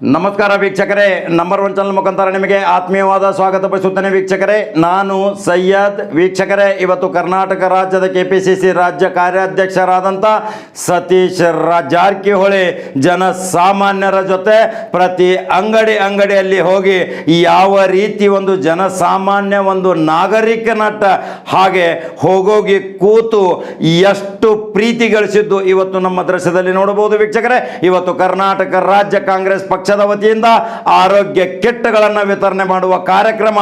ನಮಸ್ಕಾರ ವೀಕ್ಷಕರೇ number one channel ಮುಖಾಂತರ ನಿಮಗೆ ಆತ್ಮೀಯವಾದ ಸ್ವಾಗತ ಬಯಸುತ್ತೇನೆ ವೀಕ್ಷಕರೇ. ನಾನು ಸೈಯದ್ ವೀಕ್ಷಕರೇ, ಇವತ್ತು ಕರ್ನಾಟಕ ರಾಜ್ಯದ ಕೆ ಪಿ ಸಿ ಸಿ ರಾಜ್ಯ ಕಾರ್ಯಾಧ್ಯಕ್ಷರಾದಂಥ ಸತೀಶ್ ಜಾರಕಿಹೊಳಿ ಜನಸಾಮಾನ್ಯರ ಜೊತೆ ಪ್ರತಿ ಅಂಗಡಿ ಅಂಗಡಿಯಲ್ಲಿ ಹೋಗಿ ಯಾವ ರೀತಿ ಒಂದು ಜನಸಾಮಾನ್ಯ ಒಂದು ನಾಗರಿಕನಟ್ಟ ಹಾಗೆ ಹೋಗೋಗಿ ಕೂತು ಎಷ್ಟು ಪ್ರೀತಿ ಗಳಿಸಿದ್ದು ಇವತ್ತು ನಮ್ಮ ದೃಶ್ಯದಲ್ಲಿ ನೋಡಬಹುದು ವೀಕ್ಷಕರೇ. ಇವತ್ತು ಕರ್ನಾಟಕ ರಾಜ್ಯ ಕಾಂಗ್ರೆಸ್ ಪಕ್ಷದ ವತಿಯಿಂದ ಆರೋಗ್ಯ ಕಿಟ್ಗಳನ್ನು ವಿತರಣೆ ಮಾಡುವ ಕಾರ್ಯಕ್ರಮ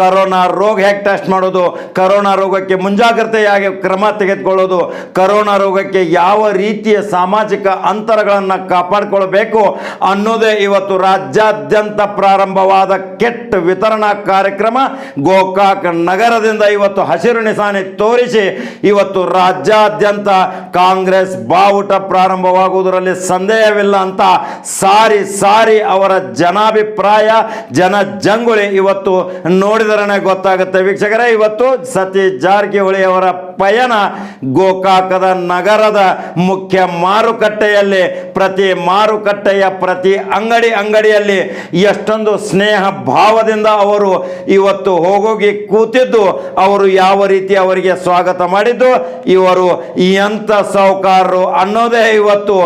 ಕರೋನಾ ರೋಗ ಹೇಗೆ ಟೆಸ್ಟ್ ಮಾಡೋದು ಕರೋನಾ ರೋಗಕ್ಕೆ ಮುಂಜಾಗ್ರತೆಯಾಗಿ ಕ್ರಮ ತೆಗೆದುಕೊಳ್ಳೋದು? ಕರೋನಾ ರೋಗಕ್ಕೆ ಯಾವ ರೀತಿಯ ಸಾಮಾಜಿಕ ಅಂತರಗಳನ್ನು ಕಾಪಾಡಿಕೊಳ್ಬೇಕು ಅನ್ನೋದೇ ಇವತ್ತು ರಾಜ್ಯಾದ್ಯಂತ ಪ್ರಾರಂಭವಾದ ಕೆಟ್ಟ ವಿತರಣಾ ಕಾರ್ಯಕ್ರಮ. ಗೋಕಾಕ್ ನಗರದಿಂದ ಇವತ್ತು ಹಸಿರು ನಿಶಾನೆ ತೋರಿಸಿ ಇವತ್ತು ರಾಜ್ಯಾದ್ಯಂತ ಕಾಂಗ್ರೆಸ್ ಬಾವುಟ ಪ್ರಾರಂಭವಾಗುವುದರಲ್ಲಿ ಸಂದೇಹವಿಲ್ಲ ಅಂತ ಸಾರಿ ಸಾರಿ ಅವರ ಜನಾಭಿಪ್ರಾಯ, ಜನ ಜಂಗುಳಿ ಇವತ್ತು ನೋಡಿದರನೆ ಗೊತ್ತಾಗುತ್ತೆ. ವೀಕ್ಷಕರೇ, ಇವತ್ತು ಸತೀಶ್ ಜಾರಕಿಹೊಳಿ ಅವರ ಪಯಣ ಗೋಕಾಕದ ನಗರದ ಮುಖ್ಯ ಮಾರುಕಟ್ಟೆಯಲ್ಲಿ, ಪ್ರತಿ ಮಾರುಕಟ್ಟೆಯ ಪ್ರತಿ ಅಂಗಡಿ ಅಂಗಡಿಯಲ್ಲಿ ಎಷ್ಟೊಂದು ಸ್ನೇಹ ಭಾವದಿಂದ ಅವರು ಇವತ್ತು ಹೋಗೋಗಿ ಕೂತಿದ್ದು, ಅವರು ಯಾವ ರೀತಿ ಅವರಿಗೆ ಸ್ವಾಗತ ಮಾಡಿದ್ದು, ಇವರು ಎಂಥ ಸಾಹುಕಾರರು ಅನ್ನೋದೇ ಇವತ್ತು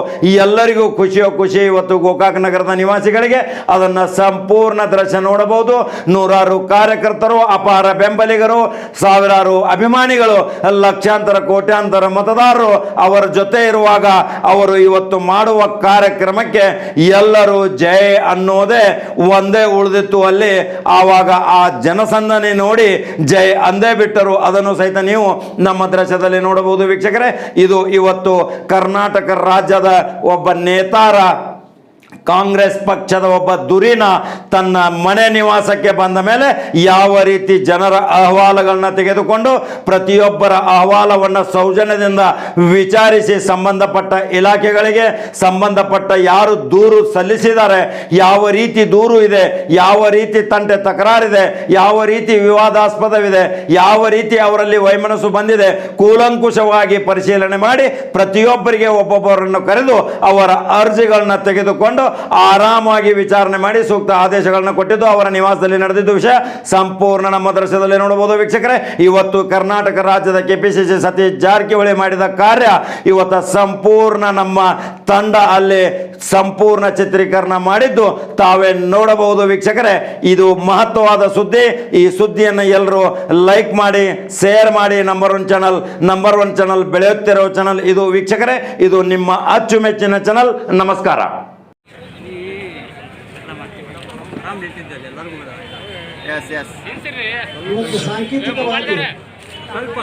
ಎಲ್ಲರಿಗೂ ಖುಷಿಯೋ ಖುಷಿ ಇವತ್ತು ಗೋಕಾಕ ನಗರದ ನಿವಾಸಿಗಳಿಗೆ ಅದನ್ನ ಸಂಪೂರ್ಣ ದೃಶ್ಯ ನೋಡಬಹುದು. ನೂರಾರು ಕಾರ್ಯಕರ್ತರು, ಅಪಾರ ಬೆಂಬಲಿಗರು, ಸಾವಿರಾರು ಅಭಿಮಾನಿಗಳು, ಲಕ್ಷಾಂತರ, ಕೋಟ್ಯಾಂತರ ಮತದಾರರು ಅವರ ಜೊತೆ ಇರುವಾಗ ಅವರು ಇವತ್ತು ಮಾಡುವ ಕಾರ್ಯಕ್ರಮಕ್ಕೆ ಎಲ್ಲರೂ ಜಯ ಅನ್ನೋದೇ ಒಂದೇ ಉಳಿದಿತ್ತು ಅಲ್ಲಿ. ಆವಾಗ ಆ ಜನಸಂದಣಿ ನೋಡಿ ಜಯ ಅಂದೇ ಬಿಟ್ಟರು. ಅದನ್ನು ಸಹಿತ ನೀವು ನಮ್ಮ ದೃಶ್ಯದಲ್ಲಿ ನೋಡಬಹುದು ವೀಕ್ಷಕರೇ. ಇದು ಇವತ್ತು ಕರ್ನಾಟಕ ರಾಜ್ಯದ ಒಬ್ಬ ನೇತಾರ ಕಾಂಗ್ರೆಸ್ ಪಕ್ಷದ ಒಬ್ಬ ದುರಿನ ತನ್ನ ಮನೆ ನಿವಾಸಕ್ಕೆ ಬಂದ ಮೇಲೆ ಯಾವ ರೀತಿ ಜನರ ಅಹವಾಲುಗಳನ್ನ ತೆಗೆದುಕೊಂಡು ಪ್ರತಿಯೊಬ್ಬರ ಅಹವಾಲವನ್ನು ಸೌಜನ್ಯದಿಂದ ವಿಚಾರಿಸಿ ಸಂಬಂಧಪಟ್ಟ ಇಲಾಖೆಗಳಿಗೆ, ಸಂಬಂಧಪಟ್ಟ ಯಾರು ದೂರು ಸಲ್ಲಿಸಿದ್ದಾರೆ, ಯಾವ ರೀತಿ ದೂರು ಇದೆ, ಯಾವ ರೀತಿ ತಂಟೆ ತಕರಾರಿದೆ, ಯಾವ ರೀತಿ ವಿವಾದಾಸ್ಪದವಿದೆ, ಯಾವ ರೀತಿ ಅವರಲ್ಲಿ ವೈಮನಸ್ಸು ಬಂದಿದೆ, ಕೂಲಂಕುಷವಾಗಿ ಪರಿಶೀಲನೆ ಮಾಡಿ ಪ್ರತಿಯೊಬ್ಬರಿಗೆ ಒಬ್ಬೊಬ್ಬರನ್ನು ಕರೆದು ಅವರ ಅರ್ಜಿಗಳನ್ನ ತೆಗೆದುಕೊಂಡು ಆರಾಮಾಗಿ ವಿಚಾರಣೆ ಮಾಡಿ ಸೂಕ್ತ ಆದೇಶಗಳನ್ನು ಕೊಟ್ಟಿದ್ದು, ಅವರ ನಿವಾಸದಲ್ಲಿ ನಡೆದಿದ್ದು ವಿಷಯ ಸಂಪೂರ್ಣ ನಮ್ಮ ದೃಶ್ಯದಲ್ಲಿ ನೋಡಬಹುದು ವೀಕ್ಷಕರೇ. ಇವತ್ತು ಕರ್ನಾಟಕ ರಾಜ್ಯದ ಕೆಪಿಸಿಸಿ ಸತೀಶ್ ಜಾರಕಿಹೊಳಿ ಮಾಡಿದ ಕಾರ್ಯ ಇವತ್ತು ಸಂಪೂರ್ಣ ನಮ್ಮ ತಂಡ ಅಲ್ಲಿ ಸಂಪೂರ್ಣ ಚಿತ್ರೀಕರಣ ಮಾಡಿದ್ದು. ತಾವೇ ನೋಡಬಹುದು ವೀಕ್ಷಕರೇ, ಇದು ಮಹತ್ವವಾದ ಸುದ್ದಿ. ಈ ಸುದ್ದಿಯನ್ನು ಎಲ್ಲರೂ ಲೈಕ್ ಮಾಡಿ, ಶೇರ್ ಮಾಡಿ. Number one channel, number one channel ಬೆಳೆಯುತ್ತಿರೋ channel ಇದು ವೀಕ್ಷಕರೇ. ಇದು ನಿಮ್ಮ ಅಚ್ಚುಮೆಚ್ಚಿನ ಚಾನಲ್. ನಮಸ್ಕಾರ ಈ ಪ್ರಯತ್ನ ಮಾಡ್ತೀವಿ ಆರಾಮ್ ನಿಂತಿದ್ದಲ್ಲಿ ಎಲ್ಲರಿಗೂ ಎಸ್ ಎಸ್ ಇವತ್ತು ಸಾಂಕೇತಿಕವಾಗಿ ಸ್ವಲ್ಪ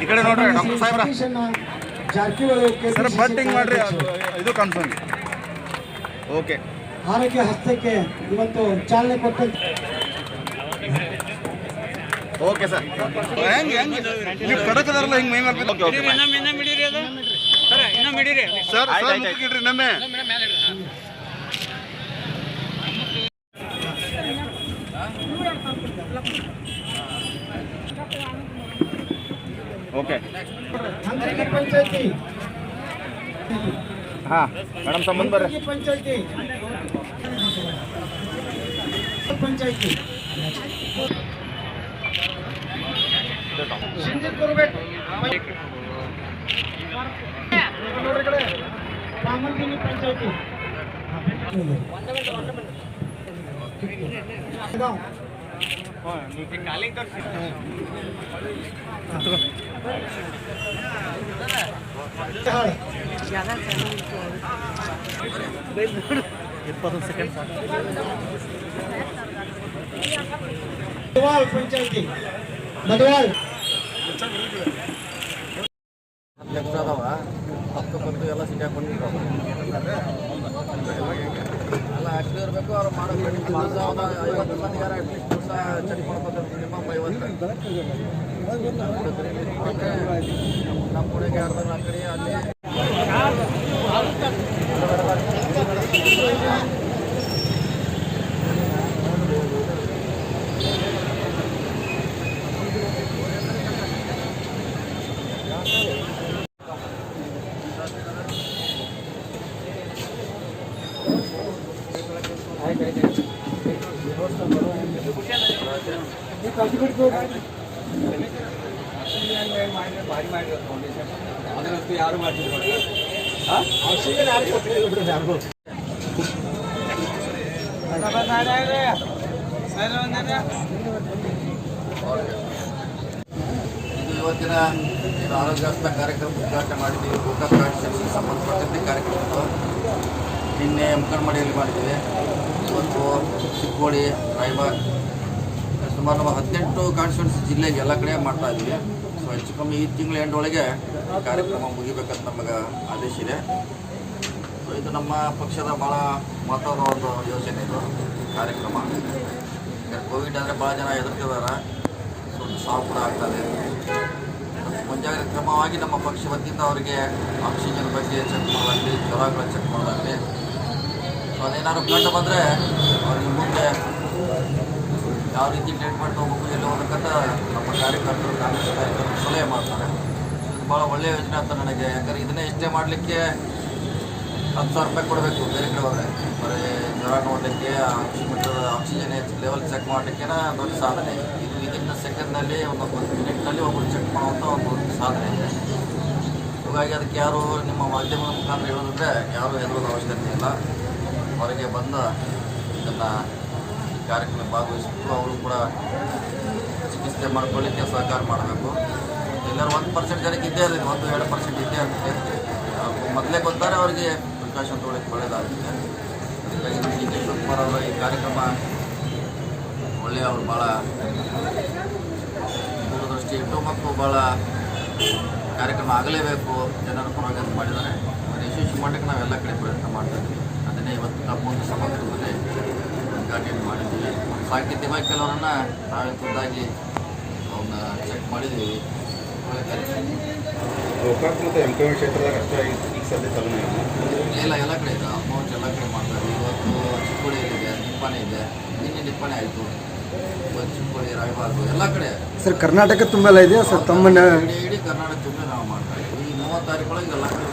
ಈ ಕಡೆ ನೋಡ್ರಿ ಡಾಕ್ಟರ್ ಸಾಹೇಬ್ರ. ಸತೀಶಣ್ಣ ಜಾರಕಿಹೊಳಿ ಸರ್ ಬಟ್ಟಿಂಗ್ ಮಾಡ್ರಿ ಇದು ಕನ್ಫರ್ಮ್ ಓಕೆ ಆರೋಗ್ಯ ಹಸ್ತಕ್ಕೆ ಇವತ್ತು ಚಾಲನೆ ಕೊಟ್ಟಂತ ಓಕೆ ಸರ್ ಹೆಂಗೆ ಹೆಂಗ್? ನೀವು ಕಡಕದಾರಲ್ಲ ಹಿಂಗ್ ಮೈ ಮಾಡ್ಬೇಕು ಓಕೆ ಓಕೆ ಇನ್ನೊಮ್ಮೆ ಇನ್ನೊಮ್ಮೆ ಹಿಡೀರಿ ಅದು. ಸರ ಇನ್ನೊಮ್ಮೆ ಹಿಡೀರಿ ಸರ್ ಸರ್ ಮುಗಿಡ್ರಿ ನಮ್ಮೆ ಓಕೆ ಹಂಗರಿಗೆ ಪಂಚಾಯತಿ ಹಾಂ ಮೇಡಮ್ ಸಂಬಂಧ ಬರ್ರಿ ಹಂಗರಿಗೆ ಪಂಚಾಯತಿ ಪಂಚಾಯತಿ ಸಿಂಧಿ ಕೊರ್ಬೇಕು ನೋಡ್ರಿ ಕಡೆ ಬಾಮನ್ಗಿನಿ ಪಂಚಾಯತಿ ಗಾಂವ್. ಹಾಳ್. ಮಧುವಾಲ್ ಪಂಚಾಯತಿ ಮಧುವಾಲ್ ಅಧ್ಯಕ್ಷ ಅದಾವ ಹತ್ತು ಬಂದು ಎಲ್ಲ ಸಿಟಿ ಹಾಕೊಂಡಿರ್ತಾವ ಅಲ್ಲ ಅಷ್ಟು ಇರಬೇಕು ಅವ್ರು ಮಾಡೋ ಕೆಲಸ ಐವತ್ತು ಮಂದಿಗಾರ ಅಟ್ಲೀಸ್ಟ್ ಕೆಲಸ ಚಟಿ ಮಾಡ್ಕೋತಾರೆ ಮಿನಿಮಮ್ ಐವತ್ತು ಇವತ್ತಿನ ಆರೋಗ್ಯಾಸ್ತ ಕಾರ್ಯಕ್ರಮ ಉದ್ಘಾಟನೆ ಮಾಡಿದ್ದೀವಿ. ಗೋಕಾಕ್ ಕಾನ್ಸ್ಟಿಟ್ಯೂನ್ಸಿಗೆ ಸಂಬಂಧಪಟ್ಟಂತೆ ಕಾರ್ಯಕ್ರಮಗಳು ನಿನ್ನೆ ಮುಖಂಡಮಡಿಯಲ್ಲಿ ಮಾಡಿದ್ದೇವೆ. ಇವತ್ತು ಚಿಕ್ಕೋಡಿ, ರಾಯಬಾಗ್ ಸುಮಾರು ನಮ್ಮ ಹದಿನೆಂಟು ಕಾನ್ಸ್ಟಿಟ್ಯೂನ್ಸಿ ಜಿಲ್ಲೆಗೆ ಎಲ್ಲ ಕಡೆ ಮಾಡ್ತಾ ಇದ್ದೀವಿ. ಸೊ ಹೆಚ್ಚು ಕಮ್ಮಿ ಈ ತಿಂಗಳ ಎಂಡ್ ಒಳಗೆ ಕಾರ್ಯಕ್ರಮ ಮುಗಿಬೇಕಂತ ನಮಗೆ ಆದೇಶ ಇದೆ. ಸೊ ಇದು ನಮ್ಮ ಪಕ್ಷದ ಭಾಳ ಮಹತ್ವದ ಒಂದು ಯೋಜನೆ ಇದು. ಕಾರ್ಯಕ್ರಮ. ಯಾಕಂದರೆ ಕೋವಿಡ್ ಅಂದರೆ ಭಾಳ ಜನ ಎದುರ್ತಿದ್ದಾರೆ ಸೊ ಸಾವು ಕೂಡ ಆಗ್ತದೆ ಮುಂಜಾಗ್ರತೆ ಕ್ರಮವಾಗಿ ನಮ್ಮ ಪಕ್ಷ ವತಿಯಿಂದ ಅವರಿಗೆ ಆಕ್ಸಿಜನ್ ಬಗ್ಗೆ ಚೆಕ್ ಮಾಡೋದಾಗಲಿ ಜ್ವರಗಳ ಚೆಕ್ ಮಾಡೋದಾಗಲಿ ಸೊ ಅದೇನಾದ್ರು ಕಂಡು ಬಂದರೆ ಅವ್ರಿಗೆ ಮುಂದೆ ಯಾವ ರೀತಿ ಟ್ರೀಟ್ಮೆಂಟ್ ತೊಗೋಬೇಕು ಎಲ್ಲ ಹೋಗ್ಬೇಕಂತ ನಮ್ಮ ಕಾರ್ಯಕರ್ತರು ಕಾಂಗ್ರೆಸ್ ಕಾರ್ಯಕರ್ತರು ಸಲಹೆ ಮಾಡ್ತಾರೆ. ಇದು ಭಾಳ ಒಳ್ಳೆಯ ಯೋಜನೆ ಅಂತ ನನಗೆ, ಯಾಕಂದರೆ ಇದನ್ನೇ ಇಷ್ಟೇ ಮಾಡಲಿಕ್ಕೆ ಹತ್ತು ಸಾವಿರ ರೂಪಾಯಿ ಕೊಡಬೇಕು ಬೇರೆ ಕಡೆ ಹೋದರೆ. ಬರೀ ಜ್ವರ ನೋಡಲಿಕ್ಕೆ ಆಕ್ಸಿಮೀಟರ್ ಆಕ್ಸಿಜನ್ ಲೆವೆಲ್ ಚೆಕ್ ಮಾಡಲಿಕ್ಕೆ ದೊಡ್ಡ ಸಾಧನೆ. ಇದು ವಿದಿನ್ ಸೆಕೆಂಡ್ನಲ್ಲಿ ಒಂದು ಮಿನಿಟ್ನಲ್ಲಿ ಒಬ್ಬರು ಚೆಕ್ ಮಾಡುವಂಥ ಒಂದು ಸಾಧನೆ ಇದೆ. ಹಾಗಾಗಿ ಅದಕ್ಕೆ ಯಾರು ನಿಮ್ಮ ಮಾಧ್ಯಮದ ಮುಖಾಂತರ ಹೇಳೋದಂದ್ರೆ ಯಾರು ಹೆದರೋದು ಅವಶ್ಯಕತೆ ಇಲ್ಲ. ಹೊರಗೆ ಬಂದ ಇದನ್ನು ಕಾರ್ಯಕ್ರಮ ಭಾಗವಹಿಸಬೇಕು ಅವರು ಕೂಡ ಚಿಕಿತ್ಸೆ ಮಾಡ್ಕೊಳ್ಳಿಕ್ಕೆ ಸಹಕಾರ ಮಾಡಬೇಕು. ಎಲ್ಲರೂ ಒಂದು ಪರ್ಸೆಂಟ್ ಜನಕ್ಕೆ ಇದ್ದೇ ಇರ್ತದೆ ಒಂದು ಎರಡು ಪರ್ಸೆಂಟ್ ಇದ್ದೇ ಇರ್ತದೆ ಮೊದಲೇ ಗೊತ್ತಾರೆ ಅವರಿಗೆ ಪ್ರಿಕಾಷನ್ ತೊಗೊಳಕ್ಕೆ ಒಳ್ಳೆಯದಾಗುತ್ತೆ ಹಾಗಾಗಿ ಡಿ ಕೆ ಶಿವಕುಮಾರ್ ಅವರ ಈ ಕಾರ್ಯಕ್ರಮ ಒಳ್ಳೆಯ ಅವರು ಭಾಳ ದೂರದೃಷ್ಟಿ ಇಟ್ಟು ಮತ್ತು ಭಾಳ ಕಾರ್ಯಕ್ರಮ ಆಗಲೇಬೇಕು. ಜನರ ಪರವಾಗಿ ಅಂತ ಮಾಡಿದ್ದಾರೆ. ಯಶಸ್ವಿ ಮಾಡೋಕ್ಕೆ ನಾವೆಲ್ಲ ಕಡೆ ಪ್ರಯತ್ನ ಮಾಡ್ತಾ ಅದನ್ನೇ ಇವತ್ತು ತಪ್ಪೊಂದು ಸಮಗ್ರದಲ್ಲಿ ಉದ್ಘಾಟನೆ ಮಾಡಿದ್ದೀವಿ. ಸಾಂಕೇತಿಕವಾಗಿ ಕೆಲವರನ್ನು ನಾವೇ ಖುದ್ದಾಗಿ ಅವನ್ನ ಚೆಕ್ ಮಾಡಿದ್ದೀವಿ. ಒಳ್ಳೆ ಕಾರ್ಯಕ್ರಮ. ಗೋಕಾಕ್ ಮತ್ತು ಎಂ ಕೆ ಕ್ಷೇತ್ರದಾಗ ಅಷ್ಟೇ ಈಗ ಈಗ ಸದ್ಯ ಚಾಲನೆ ಎಲ್ಲ ಎಲ್ಲ ಕಡೆ ಇದೆ. ಅಮೌಂಟ್ ಎಲ್ಲ ಕಡೆ ಮಾಡ್ತಾರೆ. ಇವತ್ತು ಚಿಕ್ಕೋಡಿಯಲ್ಲಿದೆ ನಿಪ್ಪಾಣಿ ಇದೆ. ನಿನ್ನೆ ನಿಪ್ಪಾಣಿ ಆಯಿತು. ಇವತ್ತು ಚಿಕ್ಕೋಡಿ ರಾಯಬಾಗು ಎಲ್ಲ ಕಡೆ. ಸರ್ ಕರ್ನಾಟಕ ತುಂಬೆಲ್ಲ ಇದೆಯಾ? ಸರ್ ತಮ್ಮನ್ನ ಇಡೀ ಇಡೀ ಕರ್ನಾಟಕ ತುಂಬ ನಾವು ಮಾಡ್ತಾ ಇದ್ದೀವಿ. ಈ ಮೂವತ್ತು ತಾರೀಕೊಳಗೆ ಎಲ್ಲ ಕಡೆ